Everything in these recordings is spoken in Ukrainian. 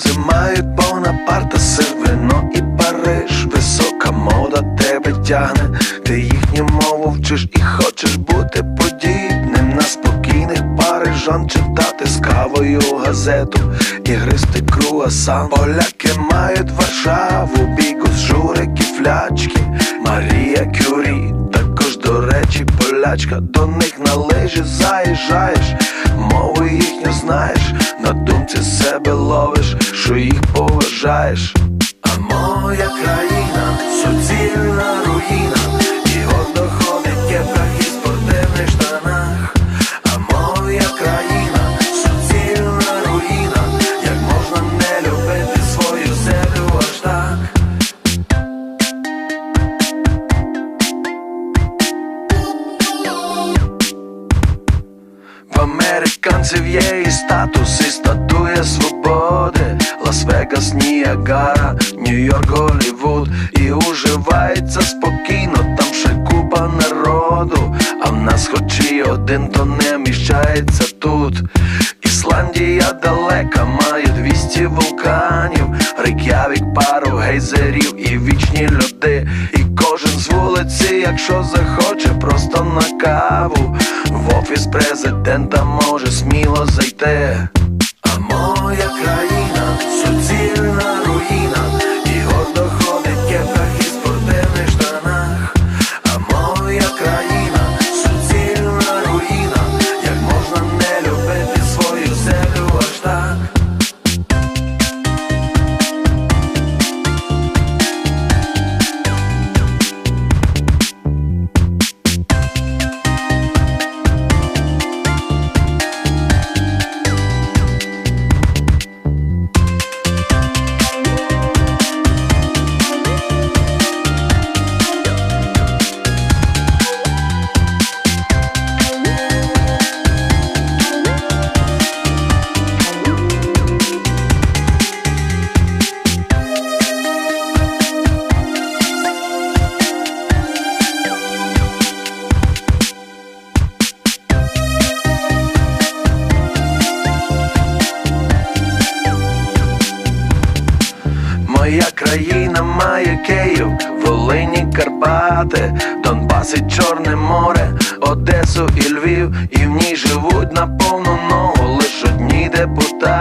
французи мають Бонапарта, вино і Париж, висока мода тебе тягне, ти їхню мову вчиш і хочеш бути подібним. На спокійних парижан читати з кавою газету. І гристи круасан. Поляки мають Варшаву, бігус, журики, флячки, Марія Кюрі, речі, полячка, до них на лижі заїжджаєш, мову їхню знаєш, на думці себе ловиш, що їх поважаєш. А моя країна суцільна американців є і статус, і статуя свободи. Лас-Вегас, Ніагара, Нью-Йорк, Голлівуд. І уживається спокійно, там ще купа народу. А в нас хоч і один, то не міщається тут. Ісландія далека, має 200 вулканів. Рейк'явік, пару гейзерів і вічні з вулиці, якщо захоче, просто на каву. В офіс президента може сміло зайти країна має Київ, Волині, Карпати, Донбас і Чорне море, Одесу і Львів, і в ній живуть на повну ногу лиш одні депутати.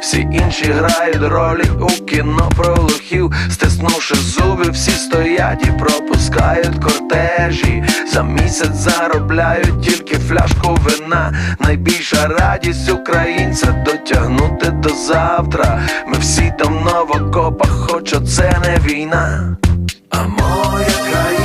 Всі інші грають ролі у кіно про лохів, стиснувши зуби, всі стоять і пропускають кортежі. За місяць заробляють тільки фляжку вина. Найбільша радість українця дотягнути до завтра. Ми всі давно в окопах, хоч оце не війна. А моя країна